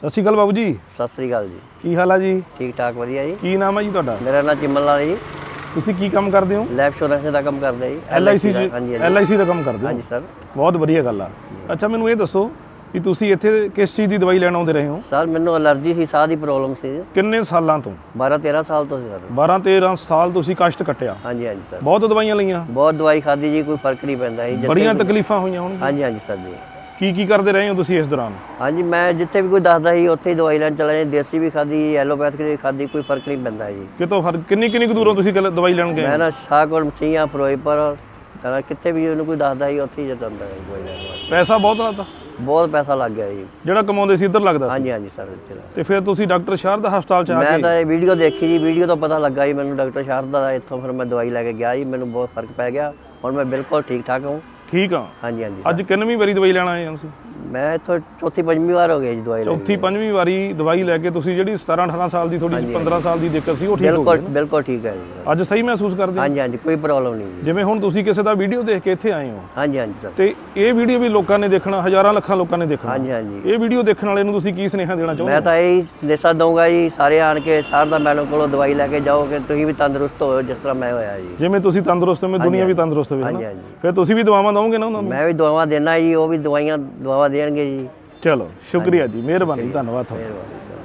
ਸਤਿ ਸ਼੍ਰੀ ਅਕਾਲ ਬਾਬੂ ਜੀ। ਸਤਿ ਸ੍ਰੀ ਅਕਾਲ ਜੀ। ਕੀ ਹਾਲ ਆ ਜੀ? ਠੀਕ ਠਾਕ ਵਧੀਆ ਜੀ। ਕੀ ਨਾਮ ਹੈ ਜੀ ਤੁਹਾਡਾ? ਮੇਰਾ ਨਾਮ ਚਿਮਨ ਲਾਲ ਜੀ। ਤੁਸੀਂ ਕੀ ਕੰਮ ਕਰਦੇ ਹੋ? ਲਾਈਫ ਇੰਸ਼ੋਰੈਂਸ ਦਾ ਕੰਮ ਕਰਦਾ ਜੀ। LIC ਦਾ ਜੀ ਹਾਂਜੀ ਹਾਂਜੀ। LIC ਦਾ ਕੰਮ ਕਰਦੇ ਹੋ? ਹਾਂਜੀ ਸਰ। ਬਹੁਤ ਵਧੀਆ ਗੱਲ ਆ। ਅੱਛਾ ਮੈਨੂੰ ਇਹ ਦੱਸੋ ਕਿ ਤੁਸੀਂ ਇੱਥੇ ਕਿਸ ਚੀਜ਼ ਦੀ ਦਵਾਈ ਲੈਣ ਆਉਂਦੇ ਰਹੇ ਹੋ? ਸਰ ਮੈਨੂੰ ਅਲਰਜੀ ਸੀ ਸਾਹ ਦੀ ਪ੍ਰੋਬਲਮ ਸੀ ਕਿੰਨੇ ਸਾਲਾਂ ਤੋਂ? 12 13 ਸਾਲ ਤੋਂ ਸੀ ਸਰ। 12 13 ਸਾਲ ਤੁਸੀਂ ਕਸ਼ਟ ਕੱਟਿਆ। ਹਾਂਜੀ ਹਾਂਜੀ ਸਰ। ਬਹੁਤ ਦਵਾਈਆਂ ਲਈਆਂ। ਬਹੁਤ ਦਵਾਈ ਖਾਦੀ ਜੀ ਕੋਈ ਫ਼ਰਕ ਨਹੀਂ ਪੈਂਦਾ ਜੀ। ਬੜੀਆਂ ਤਕਲੀਫਾਂ ਹੋਈਆਂ ਹੁਣ ਹਾਂਜੀ ਹਾਂਜੀ ਸਰ ਜੀ। ਕੀ ਕੀ ਕਰਦੇ ਰਹੇ ਹੋ ਤੁਸੀਂ ਇਸ ਦੌਰਾਨ? ਹਾਂਜੀ ਮੈਂ ਜਿੱਥੇ ਵੀ ਕੋਈ ਦੱਸਦਾ ਸੀ ਉੱਥੇ ਹੀ ਦਵਾਈ ਲੈਣ ਚਲਾ ਜਾਂਦਾ। ਦੇਸੀ ਵੀ ਖਾਦੀ ਐਲੋਪੈਥਿਕ ਵੀ ਖਾਦੀ ਕੋਈ ਫ਼ਰਕ ਨਹੀਂ ਪੈਂਦਾ ਜੀ। ਕਿਤੋਂ ਫ਼ਰਕ ਕਿੰਨੀ ਕਿੰਨੀ ਕੁ ਦੂਰੋਂ ਤੁਸੀਂ ਗੱਲ- ਦਵਾਈ ਲੈਣ ਗਏ? ਮੈਂ ਨਾ ਸ਼ਾਹਕੋਟ ਮਸੀਆਂ ਫਿਰੋਜ਼ਪੁਰ ਸਾਰਾ ਕਿੱਥੇ ਵੀ ਉਹਨੂੰ ਕੋਈ ਦੱਸਦਾ ਸੀ ਉੱਥੇ ਹੀ ਜਾਂਦਾ ਹੁੰਦਾ ਸੀ ਦਵਾਈ ਲੈਣ ਵਾਸਤੇ। ਪੈਸਾ ਬਹੁਤ ਲੱਗਦਾ ਬਹੁਤ ਪੈਸਾ ਲੱਗ ਗਿਆ ਜੀ। ਜਿਹੜਾ ਕਮਾਉਂਦੇ ਸੀ ਇੱਧਰ ਲੱਗਦਾ ਸੀ? ਹਾਂਜੀ ਹਾਂਜੀ ਸਰ ਇੱਥੇ ਦਾ। ਤੇ ਫਿਰ ਤੁਸੀਂ ਡਾਕਟਰ ਸ਼ਾਰਦਾ ਹਸਪਤਾਲ ਚ ਆ ਮੈਂ ਕੇ ਤਾਂ ਇਹ ਵੀਡੀਓ ਦੇਖੀ ਜੀ ਵੀਡੀਓ ਤੋਂ ਪਤਾ ਲੱਗਾ ਜੀ ਮੈਨੂੰ ਡਾਕਟਰ ਸ਼ਾਰਦਾ ਦਾ ਇੱਥੋਂ ਫਿਰ ਮੈਂ ਦਵਾਈ ਲੈ ਕੇ ਗਿਆ ਜੀ ਮੈਨੂੰ ਬਹੁਤ ਫ਼ਰਕ ਪੈ ਗਿਆ। ਹੁਣ ਮੈਂ ਬਿਲਕੁਲ ਠੀਕ ਠਾਕ ਹਾਂ। ਠੀਕ ਆ। ਹਾਂਜੀ ਹਾਂਜੀ। ਅੱਜ ਕਿੰਨਵੀਂ ਵਾਰੀ ਦਵਾਈ ਲੈਣ ਆਏ ਹੋ ਤੁਸੀਂ? ਮੈਂ ਇੱਥੋਂ ਚੌਥੀ ਪੰਜਵੀਂ ਵਾਰ ਹੋ ਗਈ ਜੀ ਦਵਾਈ ਲੈ ਕੇ। ਚੌਥੀ ਪੰਜਵੀਂ ਵਾਰੀ ਦਵਾਈ ਲੈ ਕੇ ਤੁਸੀਂ ਜਿਹੜੀ 17 18 ਸਾਲ ਦੀ ਥੋੜੀ 15 ਸਾਲ ਦੀ ਦਿੱਕਤ ਸੀ ਉਹ ਠੀਕ ਹੋ ਬਿਲਕੁਲ ਗਈ ਬਿਲਕੁਲ ਠੀਕ ਹੈ ਜੀ। ਸਰ। ਅੱਜ ਸਹੀ ਮਹਿਸੂਸ ਕਰਦੇ ਹੋ? ਹਾਂਜੀ ਹਾਂਜੀ ਕੋਈ ਪ੍ਰੋਬਲਮ ਨਹੀਂ ਜੀ। ਜਿਵੇਂ ਹੁਣ ਤੁਸੀਂ ਕਿਸੇ ਦਾ ਵੀਡੀਓ ਦੇਖ ਕੇ ਇੱਥੇ ਆਏ ਹੋ। ਹਾਂਜੀ ਹਾਂਜੀ ਸਰ। ਤੇ ਇਹ ਵੀਡੀਓ ਵੀ ਲੋਕਾਂ ਨੇ ਦੇਖਣਾ ਹਜ਼ਾਰਾਂ ਲੱਖਾਂ ਲੋਕਾਂ ਨੇ ਦੇਖਣਾ। ਹਾਂਜੀ ਹਾਂਜੀ। ਇਹ ਵੀਡੀਓ ਦੇਖਣ ਵਾਲੇ ਨੂੰ ਤੁਸੀਂ ਕੀ ਸੁਨੇਹਾ ਦੇਣਾ ਚਾਹੁੰਦੇ ਮੈਂ ਤਾਂ ਇਹ ਸੰਦੇਸ਼ਾ ਦਊਂਗਾ ਜੀ ਸਾਰੇ ਆਣ ਕੇ ਸਾਰਦਾ ਮੈਡਮ ਕੋਲੋਂ ਦਵਾਈ ਲੈ ਕੇ ਜਾਓ ਕਿ ਤੁਸੀਂ ਵੀ ਤੰਦਰੁਸਤ ਹੋਵੋ ਜਿਸ ਤਰ੍ਹਾਂ ਮੈਂ ਹੋਇਆ ਜੀ। ਜਿਵੇਂ ਤੁਸੀਂ ਤੰਦਰੁਸਤ ਹੋ ਦੁਨੀਆ ਵੀ ਤੰਦਰੁਸਤ ਹੋਵੇ ਹਾਂਜੀ ਹਾਂਜੀ। ਫਿਰ ਤੁਸੀਂ ਵੀ ਦਵਾਵਾਂ ਦਵੋਗੇ ਨਾ ਉਹਨਾਂ ਨੂੰ? ਮੈਂ ਵੀ ਦਵਾਵਾਂ ਦੇਣਾ ਜੀ ਉਹ ਵੀ ਦਵਾਈਆਂ ਦਵਾਵਾਂ ਦੇਣਗੇ ਜੀ। ਚਲੋ ਸ਼ੁਕਰੀਆ ਜੀ ਮਿਹਰਬਾਨੀ ਧੰਨਵਾਦ ਤੁਹਾਡਾ। ਮਿਹਰਬਾਨੀ।